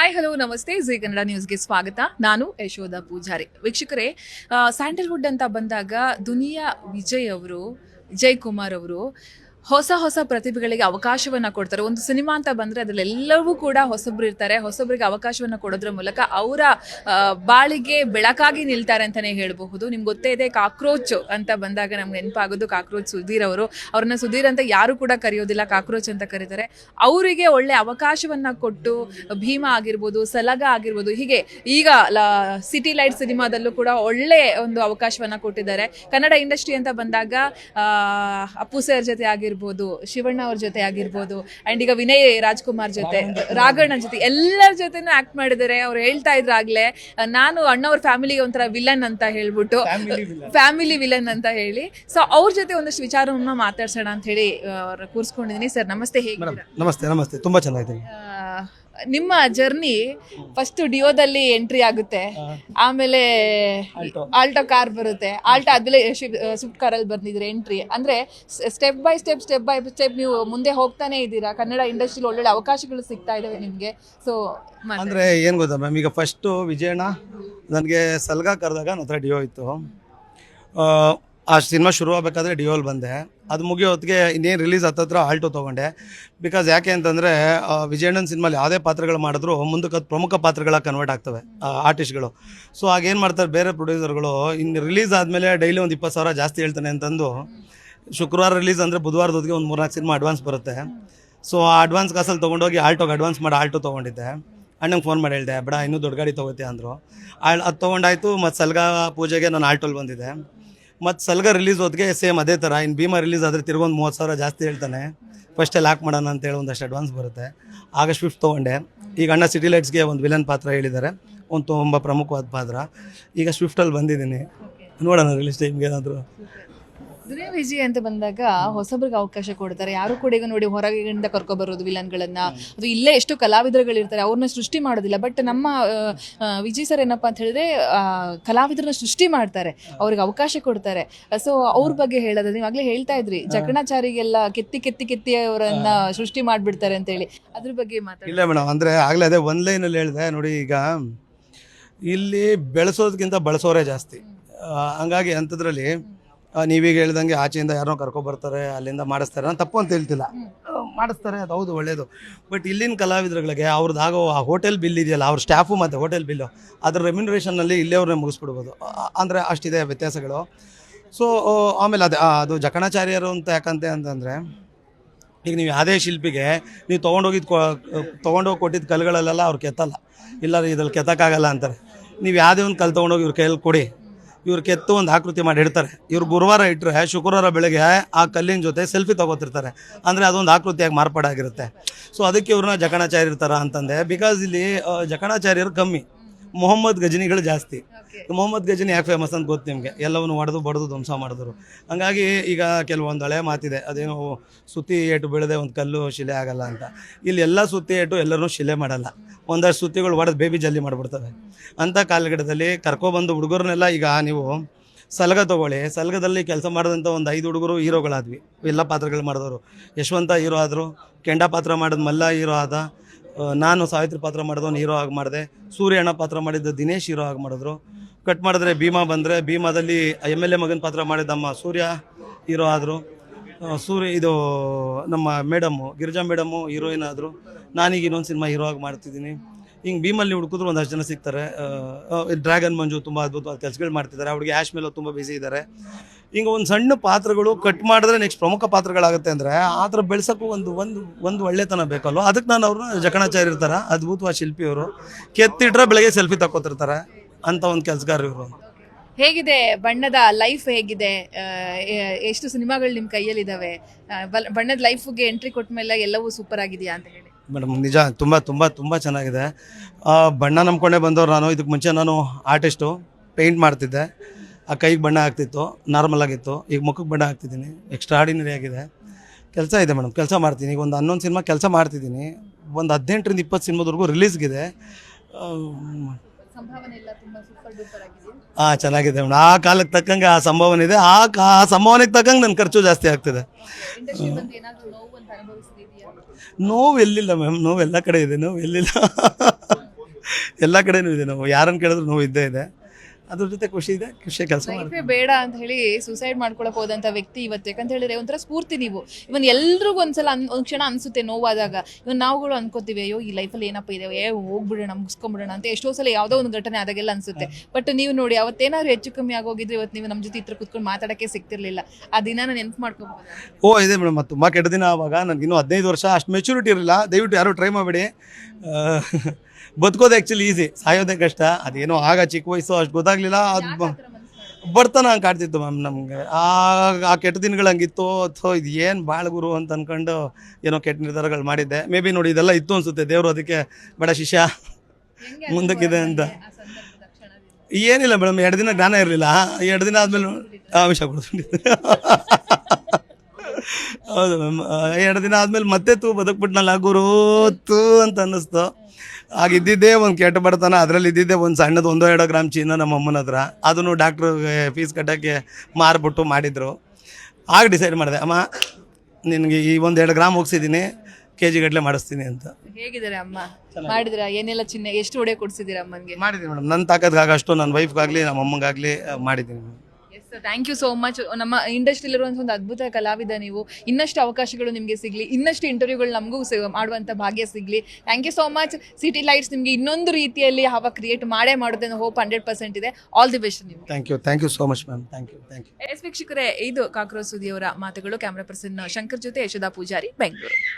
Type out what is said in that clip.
Hi hello ನಮಸ್ತೆ G Kannada ನ್ಯೂಸ್ಗೆ ಸ್ವಾಗತ. ನಾನು ಯಶೋಧ ಪೂಜಾರಿ. ವೀಕ್ಷಕರೇ ಸ್ಯಾಂಡಲ್ವುಡ್ ಅಂತ ಬಂದಾಗ ದುನಿಯಾ ವಿಜಯ್ ಅವರು, ಜಯ್ ಕುಮಾರ್ ಅವರು ಹೊಸ ಹೊಸ ಪ್ರತಿಭೆಗಳಿಗೆ ಅವಕಾಶವನ್ನ ಕೊಡ್ತಾರೆ. ಒಂದು ಸಿನಿಮಾ ಅಂತ ಬಂದ್ರೆ ಅದರಲ್ಲೆಲ್ಲವೂ ಕೂಡ ಹೊಸಬ್ರು ಇರ್ತಾರೆ. ಹೊಸಬ್ರಿಗೆ ಅವಕಾಶವನ್ನ ಕೊಡೋದ್ರ ಮೂಲಕ ಅವರ ಬಾಳಿಗೆ ಬೆಳಕಾಗಿ ನಿಲ್ತಾರೆ ಅಂತಾನೆ ಹೇಳಬಹುದು. ನಿಮ್ಗೆ ಗೊತ್ತೇ ಇದೆ, ಕಾಕ್ರೋಚ್ ಅಂತ ಬಂದಾಗ ನಮ್ಗೆ ನೆನಪಾಗೋದು ಕಾಕ್ರೋಚ್ ಸುಧೀರ್ ಅವರು. ಅವ್ರನ್ನ ಸುಧೀರ್ ಅಂತ ಯಾರು ಕೂಡ ಕರೆಯೋದಿಲ್ಲ, ಕಾಕ್ರೋಚ್ ಅಂತ ಕರೀತಾರೆ. ಅವರಿಗೆ ಒಳ್ಳೆ ಅವಕಾಶವನ್ನ ಕೊಟ್ಟು ಭೀಮಾ ಆಗಿರ್ಬೋದು, ಸಲಗ ಆಗಿರ್ಬೋದು, ಹೀಗೆ ಈಗ ಸಿಟಿ ಲೈಟ್ ಸಿನಿಮಾದಲ್ಲೂ ಕೂಡ ಒಳ್ಳೆ ಒಂದು ಅವಕಾಶವನ್ನ ಕೊಟ್ಟಿದ್ದಾರೆ. ಕನ್ನಡ ಇಂಡಸ್ಟ್ರಿ ಅಂತ ಬಂದಾಗ ಅಪ್ಪು ಸರ್ ಜೊತೆ ಆಗಿರ್ಬೋದು ಶಿವಣ್ಣ ಅವ್ರ ಜೊತೆ ಆಗಿರ್ಬೋದು ಅಂಡ್ ಈಗ ವಿನಯ್ ರಾಜ್ಕುಮಾರ್ ಜೊತೆ ರಾಘಣ್ಣ ಜೊತೆ. ಎಲ್ಲರ ಜೊತೆನೂ ಆಕ್ಟ್ ಮಾಡಿದ್ದಾರೆ ಅವ್ರು ಹೇಳ್ತಾ ಇದ್ರು ಆಗಲೇ ನಾನು ಅಣ್ಣವ್ರ ಫ್ಯಾಮಿಲಿಗೆ ಒಂಥರ ವಿಲನ್ ಅಂತ ಹೇಳ್ಬಿಟ್ಟು ಫ್ಯಾಮಿಲಿ ವಿಲನ್ ಅಂತ ಹೇಳಿ. ಸೊ ಅವ್ರ ಜೊತೆ ಒಂದಷ್ಟು ವಿಚಾರವನ್ನ ಮಾತಾಡ್ಸೋಣ ಅಂತ ಹೇಳಿ ಅವ್ರ ಕೂರ್ಸ್ಕೊಂಡಿದೀನಿ ಸರ್ ನಮಸ್ತೆ ಹೇಗೆ ನಮಸ್ತೆ ನಮಸ್ತೆ. ತುಂಬ ಚೆನ್ನಾಗಿದ್ದೀನಿ. ಆ, ನಿಮ್ಮ ಜರ್ನಿ ಫಸ್ಟ್ ಡಿಯೋದಲ್ಲಿ ಎಂಟ್ರಿ ಆಗುತ್ತೆ. ಆಮೇಲೆ ಆಲ್ಟೋ ಕಾರ್ ಬರುತ್ತೆ. ಆಲ್ಟೋ ಆದ್ಮೇಲೆ ಸ್ವಿಫ್ಟ್ ಕಾರಲ್ಲಿ ಬಂದಿದ್ರೆ ಎಂಟ್ರಿ ಅಂದ್ರೆ step by step step by step ನೀವು ಮುಂದೆ ಹೋಗ್ತಾನೆ ಇದ್ದೀರಾ? ಕನ್ನಡ ಇಂಡಸ್ಟ್ರಿಲಿ ಒಳ್ಳೊಳ್ಳೆ ಅವಕಾಶಗಳು ಸಿಗ್ತಾ ಇದಾವೆ ನಿಮ್ಗೆ. ಸೊ ಅಂದ್ರೆ ಏನು ಗೊತ್ತಾ ಮ್ಯಾಮ್? ಈಗ ಫಸ್ಟು ವಿಜಯಣ್ಣ ನನಗೆ ಸಲ್ಗಾ ಕರೆದಾಗ ನನ್ನ ಹತ್ರ ಡಿಯೋ ಇತ್ತು. ಆ, ಸಿನಿಮಾ ಶುರು ಆಗಬೇಕಾದ್ರೆ ಡಿಯೋಲ್ ಬಂದೆ. ಅದು ಮುಗಿಯೋ ಹೊತ್ತಿಗೆ ಇನ್ನೇನು ರಿಲೀಸ್ ಹತ್ತತ್ರ ಆಲ್ಟೋ ತೊಗೊಂಡೆ. ಬಿಕಾಸ್ ಯಾಕೆ ಅಂತಂದರೆ ವಿಜಯಣ್ಣನ ಸಿನಿಮಾಲಿ ಯಾವುದೇ ಪಾತ್ರಗಳು ಮಾಡಿದ್ರು ಮುಂದಕ್ಕೆ ಅದು ಪ್ರಮುಖ ಪಾತ್ರಗಳ ಕನ್ವರ್ಟ್ ಆಗ್ತವೆ ಆರ್ಟಿಸ್ಟ್ಗಳು ಸೊ ಆಗೇನು ಮಾಡ್ತಾರೆ ಬೇರೆ ಪ್ರೊಡ್ಯೂಸರ್ಗಳು ಇನ್ನು ರಿಲೀಸ್ ಆದಮೇಲೆ ಡೈಲಿ ಒಂದು ಇಪ್ಪತ್ತು ಸಾವಿರ ಜಾಸ್ತಿ ಹೇಳ್ತಾನೆ ಅಂತಂದು ಶುಕ್ರವಾರ ರಿಲೀಸ್ ಅಂದರೆ ಬುಧವಾರದೊತ್ತಿಗೆ ಒಂದು ಮೂರ್ನಾಲ್ಕು ಸಿನಿಮಾ ಅಡ್ವಾನ್ಸ್ ಬರುತ್ತೆ. ಸೊ ಆ ಅಡ್ವಾನ್ಸ್ ಕಾಸಲ್ಲಿ ತೊಗೊಂಡೋಗಿ ಆಲ್ಟೋಗೆ ಅಡ್ವಾನ್ಸ್ ಮಾಡಿ ಆಲ್ಟೋ ತೊಗೊಂಡಿದ್ದೆ. ಅಣ್ಣಂಗೆ ಫೋನ್ ಮಾಡಿ ಹೇಳಿದೆ ಬೇಡ ಇನ್ನೂ ದೊಡ್ಡ ಗಾಡಿ ತೊಗೋತೆ ಅಂದರು. ಆಳ್ ಅದು ತೊಗೊಂಡಾಯ್ತು ಮತ್ತು ಸಲ್ಗಾ ಪೂಜೆಗೆ ನಾನು ಆಲ್ಟೋಲ್ಲಿ ಬಂದಿದ್ದೆ. ಮತ್ತು ಸಲ್ಗ ರಿಲೀಸ್ ಹೊತ್ತಿಗೆ ಸೇಮ್ ಅದೇ ಥರ ಇನ್ನು ಭೀಮಾ ರಿಲೀಸ್ ಆದರೆ ತಿರ್ಗೊಂದು ಮೂವತ್ತು ಸಾವಿರ ಜಾಸ್ತಿ ಹೇಳ್ತಾನೆ. ಫಸ್ಟಲ್ಲಿ ಹಾಕಿ ಮಾಡೋಣ ಅಂತೇಳಿ ಒಂದಷ್ಟು ಅಡ್ವಾನ್ಸ್ ಬರುತ್ತೆ. ಆಗ ಸ್ವಿಫ್ಟ್ ತೊಗೊಂಡೆ. ಈಗ ಅಣ್ಣ ಸಿಟಿ ಲೈಟ್ಸ್ಗೆ ಒಂದು ವಿಲನ್ ಪಾತ್ರ ಹೇಳಿದ್ದಾರೆ ಒಂದು ತುಂಬ ಪ್ರಮುಖವಾದ ಪಾತ್ರ. ಈಗ ಸ್ವಿಫ್ಟಲ್ಲಿ ಬಂದಿದ್ದೀನಿ. ನೋಡೋಣ ರಿಲೀಸ್ ಟೈಮ್ಗೆ ಏನಾದರೂ. ದುನಿಯಾ ವಿಜಯ್ ಅಂತ ಬಂದಾಗ ಹೊಸಬ್ರಿಗೆ ಅವಕಾಶ ಕೊಡ್ತಾರೆ. ಯಾರು ಕೂಡ ಈಗ ನೋಡಿ ಹೊರಗಿಂದ ಕರ್ಕೊಬರೋದು ವಿಲನ್ಗಳನ್ನ. ಅದು ಇಲ್ಲೇ ಎಷ್ಟು ಕಲಾವಿದರುಗಳಿರ್ತಾರೆ ಅವ್ರನ್ನ ಸೃಷ್ಟಿ ಮಾಡೋದಿಲ್ಲ. ಬಟ್ ನಮ್ಮ ವಿಜಯ್ ಸರ್ ಏನಪ್ಪಾ ಅಂತ ಹೇಳಿದ್ರೆ ಕಲಾವಿದರನ್ನ ಸೃಷ್ಟಿ ಮಾಡ್ತಾರೆ. ಅವ್ರಿಗೆ ಅವಕಾಶ ಕೊಡ್ತಾರೆ. ಸೊ ಅವ್ರ ಬಗ್ಗೆ ಹೇಳೋದು ನೀವು ಆಗ್ಲೇ ಹೇಳ್ತಾ ಇದ್ರಿ. ಜಕಣಾಚಾರಿಗೆಲ್ಲ ಕೆತ್ತಿ ಕೆತ್ತಿ ಕೆತ್ತಿ ಅವರನ್ನ ಸೃಷ್ಟಿ ಮಾಡ್ಬಿಡ್ತಾರೆ ಅಂತ ಹೇಳಿ. ಅದ್ರ ಬಗ್ಗೆ ಮಾತಾಡಿ ಇಲ್ಲ ಮೇಡಮ್ ಅಂದರೆ ಆಗಲೇ ಅದೇ ಒಂದು ಲೈನಲ್ಲಿ ಹೇಳಿದೆ. ನೋಡಿ ಈಗ ಇಲ್ಲಿ ಬೆಳೆಸೋದಕ್ಕಿಂತ ಬಳಸೋರೇ ಜಾಸ್ತಿ. ಹಂಗಾಗಿ ಅಂಥದ್ರಲ್ಲಿ ನೀವೀಗ ಹೇಳ್ದಂಗೆ ಆಚೆಯಿಂದ ಯಾರೋ ಕರ್ಕೊಬರ್ತಾರೆ ಅಲ್ಲಿಂದ ಮಾಡಿಸ್ತಾರೆ. ನಾನು ತಪ್ಪು ಅಂತ ಹೇಳ್ತಿಲ್ಲ. ಮಾಡಿಸ್ತಾರೆ ಅದು ಹೌದು ಒಳ್ಳೆಯದು ಬಟ್ ಇಲ್ಲಿನ ಕಲಾವಿದರುಗಳಿಗೆ ಅವ್ರದ್ದು ಆಗೋ ಆ ಹೋಟೆಲ್ ಬಿಲ್ ಇದೆಯಲ್ಲ ಅವ್ರ ಸ್ಟಾಫು ಮತ್ತು ಹೋಟೆಲ್ ಬಿಲ್ಲು ಅದ್ರ ರೆಮ್ಯುನರೇಷನ್ನಲ್ಲಿ ಇಲ್ಲೇ ಅವ್ರನ್ನ ಮುಗಿಸ್ಬಿಡ್ಬೋದು. ಅಂದರೆ ಅಷ್ಟಿದೆ ವ್ಯತ್ಯಾಸಗಳು. ಸೊ ಆಮೇಲೆ ಅದೇ ಅದು ಜಕಣಾಚಾರ್ಯರು ಅಂತ ಯಾಕಂತೆ ಅಂತಂದರೆ ಈಗ ನೀವು ಯಾವುದೇ ಶಿಲ್ಪಿಗೆ ನೀವು ತೊಗೊಂಡೋಗಿದ್ದು ಕೊ ತೊಗೊಂಡೋಗಿ ಕೊಟ್ಟಿದ್ದ ಕಲ್ಗಳಲ್ಲೆಲ್ಲ ಅವ್ರು ಕೆತ್ತಲ್ಲ. ಇಲ್ಲ ಇದ್ರಲ್ಲಿ ಕೆತ್ತಕ್ಕಾಗಲ್ಲ ಅಂತಾರೆ. ನೀವು ಯಾವುದೇ ಒಂದು ಕಲ್ ತೊಗೊಂಡೋಗಿ ಇವ್ರ ಕೈಯಲ್ಲಿ ಕೊಡಿ. ಇವ್ರು ಕೆತ್ತು ಒಂದು ಆಕೃತಿ ಮಾಡಿ ಇಡ್ತಾರೆ. ಇವ್ರು ಗುರುವಾರ ಇಟ್ಟರೆ ಶುಕ್ರವಾರ ಬೆಳಗ್ಗೆ ಆ ಕಲ್ಲಿನ ಜೊತೆ ಸೆಲ್ಫಿ ತಗೋತಿರ್ತಾರೆ. ಅಂದರೆ ಅದೊಂದು ಆಕೃತಿಯಾಗಿ ಮಾರ್ಪಾಡಾಗಿರುತ್ತೆ. ಸೊ ಅದಕ್ಕೆ ಇವ್ರನ್ನ ಜಕಣಾಚಾರ್ಯ ಇರ್ತಾರ ಅಂತಂದೆ. ಬಿಕಾಸ್ ಇಲ್ಲಿ ಜಕಣಾಚಾರ್ಯರು ಕಮ್ಮಿ. ಮೊಹಮ್ಮದ್ ಗಜನಿಗಳು ಜಾಸ್ತಿ. ಮೊಹಮ್ಮದ್ ಗಜನಿ ಯಾಕೆ ಫೇಮಸ್ ಅಂತ ಗೊತ್ತು ನಿಮಗೆ? ಎಲ್ಲವನ್ನು ಹೊಡೆದು ಬಡ್ದು ಧ್ವಂಸ ಮಾಡಿದ್ರು. ಹಂಗಾಗಿ ಈಗ ಕೆಲವೊಂದು ಹಳೆ ಮಾತಿದೆ. ಅದೇನು ಸುತ್ತಿ ಏಟು ಬೆಳೆದೆ ಒಂದು ಕಲ್ಲು ಶಿಲೆ ಆಗಲ್ಲ ಅಂತ. ಇಲ್ಲಿ ಎಲ್ಲ ಸುತ್ತಿ ಏಟು ಎಲ್ಲರೂ ಶಿಲೆ ಮಾಡಲ್ಲ. ಒಂದಷ್ಟು ಸುತ್ತಿಗಳು ಹೊಡೆದು ಬೇಬಿ ಜಲ್ಲಿ ಮಾಡಿಬಿಡ್ತವೆ. ಅಂಥ ಕಾಲಘಟ್ಟದಲ್ಲಿ ಕರ್ಕೊಬಂದು ಹುಡುಗರನ್ನೆಲ್ಲ ಈಗ ನೀವು ಸಲಗ ತಗೊಳ್ಳಿ. ಸಲಗದಲ್ಲಿ ಕೆಲಸ ಮಾಡಿದಂಥ ಒಂದು ಐದು ಹುಡುಗರು ಹೀರೋಗಳಾದ್ವಿ. ಎಲ್ಲ ಪಾತ್ರಗಳು ಮಾಡಿದವರು. ಯಶವಂತ ಹೀರೋ ಆದರು ಕೆಂಡ ಪಾತ್ರ ಮಾಡಿದ ಮಲ್ಲ ಹೀರೋ ಆದ ನಾನು ಸಾವಿತ್ರಿ ಪಾತ್ರ ಮಾಡಿದವನು ಹೀರೋ ಆಗಿ ಮಾಡಿದೆ. ಸೂರ್ಯಣ್ಣ ಪಾತ್ರ ಮಾಡಿದ್ದು, ದಿನೇಶ್ ಹೀರೋ ಆಗಿ ಮಾಡಿದ್ರು. ಕಟ್ ಮಾಡಿದ್ರೆ ಭೀಮಾ ಬಂದರೆ, ಭೀಮಾದಲ್ಲಿ ಎಂ ಎಲ್ ಎ ಮಗನ ಪಾತ್ರ ಮಾಡಿದ್ದಮ್ಮ ಸೂರ್ಯ ಹೀರೋ ಆದರು. ಸೂರ್ಯ, ಇದು ನಮ್ಮ ಮೇಡಮ್ಮು ಗಿರಿಜಾ ಮೇಡಮ್ಮು ಹೀರೋಯಿನ್ ಆದರು. ನಾನೀಗ ಇನ್ನೊಂದು ಸಿನಿಮಾ ಹೀರೋ ಆಗಿ ಮಾಡ್ತಿದ್ದೀನಿ. ಹಿಂಗೆ ಭೀಮಲ್ಲಿ ಹುಡುಕಿದ್ರು ಒಂದಷ್ಟು ಜನ ಸಿಗ್ತಾರೆ. ಡ್ರ್ಯಾಗನ್ ಮಂಜು ತುಂಬ ಅದ್ಭುತವಾದ ಕೆಲಸಗಳು ಮಾಡ್ತಿದ್ದಾರೆ. ಅವ್ರಿಗೆ ಆ್ಯಶ್ ಮೇಲೋ ತುಂಬ ಬಿಸಿ ಇದ್ದಾರೆ ಹಿಂಗೆ ಒಂದು ಸಣ್ಣ ಪಾತ್ರಗಳು ಕಟ್ ಮಾಡಿದ್ರೆ ನೆಕ್ಸ್ಟ್ ಪ್ರಮುಖ ಪಾತ್ರಗಳಾಗುತ್ತೆ ಅಂದರೆ ಆ ಥರ ಬೆಳೆಸೋಕ್ಕೂ ಒಂದು ಒಂದು ಒಂದು ಒಳ್ಳೆತನ ಬೇಕಲ್ವ? ಅದಕ್ಕೆ ನಾನು ಅವ್ರನ್ನ ಜಕಣಾಚಾರ್ಯ ಇರ್ತಾರೆ ಅದ್ಭುತವಾದ ಶಿಲ್ಪಿಯವರು ಕೆತ್ತಿಟ್ರೆ ಬೆಳಗ್ಗೆ ಸೆಲ್ಫಿ ತಕ್ಕೋತಿರ್ತಾರೆ ಅಂತ ಒಂದು ಕೆಲಸಗಾರ ಇವರು. ಹೇಗಿದೆ? ಬಣ್ಣದ ಲೈಫ್ ಹೇಗಿದೆ? ಎಷ್ಟು ಸಿನಿಮಾಗಳು ನಿಮ್ಮ ಕೈಯಲ್ಲಿದ್ದಾವೆ ಬಣ್ಣದ ಲೈಫ್ಗೆ ಎಂಟ್ರಿ ಕೊಟ್ಟ ಮೇಲೆ ಎಲ್ಲವೂ ಸೂಪರ್ ಆಗಿದೆಯಾ ಅಂತ ಹೇಳಿ. ಮೇಡಮ್ ನಿಜ ತುಂಬ ತುಂಬ ತುಂಬ ಚೆನ್ನಾಗಿದೆ. ಬಣ್ಣ ನಂಬ್ಕೊಂಡೇ ಬಂದವ್ರು ನಾನು. ಇದಕ್ಕೆ ಮುಂಚೆ ನಾನು ಆರ್ಟಿಸ್ಟು ಪೇಂಟ್ ಮಾಡ್ತಿದ್ದೆ. ಆ ಕೈಗೆ ಬಣ್ಣ ಆಗ್ತಿತ್ತು ನಾರ್ಮಲ್ ಆಗಿತ್ತು. ಈಗ ಮುಖಕ್ಕೆ ಬಣ್ಣ ಹಾಕ್ತಿದ್ದೀನಿ ಎಕ್ಸ್ಟ್ರಾಡಿನರಿ ಆಗಿದೆ. ಕೆಲಸ ಇದೆ ಮೇಡಮ್ ಕೆಲಸ ಮಾಡ್ತೀನಿ. ಈಗ ಒಂದು ಹನ್ನೊಂದು ಸಿನಿಮಾ ಕೆಲಸ ಮಾಡ್ತಿದ್ದೀನಿ. ಒಂದು ಹದಿನೆಂಟರಿಂದ ಇಪ್ಪತ್ತು ಸಿನಿಮಾದವರೆಗೂ ರಿಲೀಸ್ಗಿದೆ ಹಾಂ ಚೆನ್ನಾಗಿದೆ ಮೇಡಮ್. ಆ ಕಾಲಕ್ಕೆ ತಕ್ಕಂಗೆ ಆ ಸಂಭಾವನೆ ಇದೆ. ಆ ಆ ಸಂಭಾವನೆಗೆ ತಕ್ಕಂಗೆ ನನ್ನ ಖರ್ಚು ಜಾಸ್ತಿ ಆಗ್ತಿದೆ. ನೋವು ಎಲ್ಲಿಲ್ಲ ಮ್ಯಾಮ್ ನೋವು ಎಲ್ಲ ಕಡೆ ಇದೆ. ನೋವು ಎಲ್ಲಿಲ್ಲ. ಎಲ್ಲ ಕಡೆನೂ ಇದೆ ನೋವು. ಯಾರನ್ನು ಕೇಳಿದ್ರು ನೋವು ಇದ್ದೇ ಇದೆ. ಅದ್ರ ಜೊತೆ ಖುಷಿ ಇದೆ ಖುಷಿ ಕೆಲಸ ಲೈಫೇ ಬೇಡ ಅಂತ ಹೇಳಿ ಸುಸೈಡ್ ಮಾಡ್ಕೊಳಕ್ ಹೋದಂತ ವ್ಯಕ್ತಿ ಇವತ್ತು ಯಾಕಂತ ಹೇಳಿದ್ರೆ ಒಂಥರ ಸ್ಫೂರ್ತಿ ನೀವು. ಇವನ್ ಎಲ್ರಿಗೂ ಒಂದ್ಸಲ ಅನ್- ಒಂದ್ ಕ್ಷಣ ಅನ್ಸುತ್ತೆ ನೋವಾದಾಗ. ಇವನ್ ನಾವುಗಳು ಅನ್ಕೋತೀವಿ ಅಯ್ಯೋ ಈ ಲೈಫಲ್ಲಿ ಏನಪ್ಪ ಇದೆ? ಏ ಹೋಗ್ಬಿಡೋಣ ಮುಗಿಸ್ಕೊಂಬಿಡೋಣ ಅಂತ ಎಷ್ಟೋ ಸಲ ಯಾವುದೋ ಒಂದು ಘಟನೆ ಆದಾಗೆಲ್ಲ ಅನ್ಸುತ್ತೆ. ಬಟ್ ನೀವು ನೋಡಿ ಅವತ್ತೇನಾದ್ರು ಹೆಚ್ಚು ಕಮ್ಮಿ ಆಗೋಗಿದ್ರೆ ಇವತ್ತು ನೀವು ನಮ್ಮ ಜೊತೆ ಇತ್ರ ಕುತ್ಕೊಂಡು ಮಾತಾಡಕ್ಕೆ ಸಿಗ್ತಿರ್ಲಿಲ್ಲ. ಆ ದಿನ ನಾನು ನೆನ್ಪು ಮಾಡ್ಕೋಬಹುದು ಓ ಇದೆ ಮೇಡಮ್. ಮತ್ತು ತುಂಬ ಕೆಟ್ಟ ದಿನ ಆವಾಗ ನನಗೆ ಇನ್ನೂ ಹದಿನೈದು ವರ್ಷ ಅಷ್ಟು ಮೆಚುರಿಟಿ ಇರಲಿಲ್ಲ. ದಯವಿಟ್ಟು ಯಾರು ಟ್ರೈ ಮಾಡಬೇಡಿ. ಬದುಕೋದು ಆ್ಯಕ್ಚುಲಿ ಈಸಿ ಸಾಯೋದೇ ಕಷ್ಟ. ಅದೇನೋ ಆಗ ಚಿಕ್ಕ ವಯಸ್ಸು ಅಷ್ಟು ಗೊತ್ತಾಗಲಿಲ್ಲ. ಅದು ಬರ್ತನ ಹಂಗೆ ಕಾಡ್ತಿತ್ತು ಮ್ಯಾಮ್ ನಮಗೆ. ಆ ಆ ಕೆಟ್ಟ ದಿನಗಳು ಹಂಗಿತ್ತು ಅಥವಾ ಇದು ಏನು ಭಾಳ ಗುರು ಅಂತ ಅನ್ಕೊಂಡು ಏನೋ ಕೆಟ್ಟ ನಿರ್ಧಾರಗಳು ಮಾಡಿದ್ದೆ. ಮೇ ಬಿ ನೋಡಿ ಇದೆಲ್ಲ ಇತ್ತು ಅನಿಸುತ್ತೆ. ದೇವರು ಅದಕ್ಕೆ ಬೇಡ ಶಿಷ್ಯ. ಮುಂದಕ್ಕಿದೆ ಅಂತ. ಏನಿಲ್ಲ ಮೇಡಮ್ ಎರಡು ದಿನ ಜ್ಞಾನ ಇರಲಿಲ್ಲ. ಎರಡು ದಿನ ಆದಮೇಲೆ ಆಮಿಷ ಕೊಡ್ಬಿಟ್ಟಿದ್ದೆ ಹೌದು ಮ್ಯಾಮ್ ಎರಡು ದಿನ ಆದಮೇಲೆ ಮತ್ತೆ ತೂ ಬದುಕ್ಬಿಟ್ನಲ್ಲ ಗುರು ತೂ ಅಂತ ಅನ್ನಿಸ್ತು. ಆಗ ಇದ್ದಿದ್ದೇ ಒಂದು ಕೆಟ್ಟ ಬಡತನ ಅದರಲ್ಲಿ ಇದ್ದಿದ್ದೆ ಒಂದು ಸಣ್ಣದು ಒಂದೋ ಎರಡೋ ಗ್ರಾಮ್ ಚೀನ ನಮ್ಮ ಅಮ್ಮನ ಹತ್ರ. ಅದನ್ನು ಡಾಕ್ಟ್ರಿಗೆ ಫೀಸ್ ಕಟ್ಟೋಕ್ಕೆ ಮಾರ್ಬಿಟ್ಟು ಮಾಡಿದರು. ಆಗ ಡಿಸೈಡ್ ಮಾಡಿದೆ ಅಮ್ಮ ನಿನಗೆ ಈ ಒಂದು ಎರಡು ಗ್ರಾಮ್ ಹೋಗ್ಸಿದ್ದೀನಿ ಕೆ ಜಿ ಗಟ್ಟಲೆ ಮಾಡಿಸ್ತೀನಿ ಅಂತ. ಹೇಗಿದ್ದಾರೆ ಅಮ್ಮ? ಮಾಡಿದ್ರ? ಏನೆಲ್ಲ ಚಿನ್ನ ಎಷ್ಟು ಒಡೆ ಕೊಡ್ಸಿದ್ದೀರಾ ಅಮ್ಮನಿಗೆ? ಮಾಡಿದ್ದೀನಿ ಮೇಡಮ್. ನನ್ನ ತಾಕತ್ಗಾಗಷ್ಟು ನನ್ನ ವೈಫ್ಗಾಗಲಿ ನಮ್ಮ ಅಮ್ಮಗಾಗಲಿ ಮಾಡಿದ್ದೀನಿ ಥ್ಯಾಂಕ್ ಯು ಸೋ ಮಚ್ ನಮ್ಮ ಇಂಡಸ್ಟ್ರಿಲಿರುವಂಥ ಒಂದು ಅದ್ಭುತ ಕಲಾವಿದ ನೀವು. ಇನ್ನಷ್ಟು ಅವಕಾಶಗಳು ನಿಮಗೆ ಸಿಗಲಿ ಇನ್ನಷ್ಟು ಇಂಟರ್ವ್ಯೂಗಳು ನಮಗೂ ಮಾಡುವಂಥ ಭಾಗ್ಯ ಸಿಗಲಿ. Thank you so much city lights ನಿಮಗೆ ಇನ್ನೊಂದು ರೀತಿಯಲ್ಲಿ ಹವಾ ಕ್ರಿಯೇಟ್ ಮಾಡೇ ಮಾಡುತ್ತೆ ಅನ್ನೋ ಹೋಪ್ ಹಂಡ್ರೆಡ್ ಪರ್ಸೆಂಟ್ ಇದೆ. ಆಲ್ ದಿ ಬೆಸ್ಟ್ ನೀವು thank you thank you so much ma'am thank you thank you yes ವೀಕ್ಷಕರೇ ಇದು ಕಾಕ್ರೋಸ್ ಸುದಿಯವರ ಮಾತುಗಳು. ಕ್ಯಾಮ್ರಾ ಪರ್ಸನ್ ಶಂಕರ್ ಜೊತೆ ಯಶೋದಾ ಪೂಜಾರಿ ಬೆಂಗಳೂರು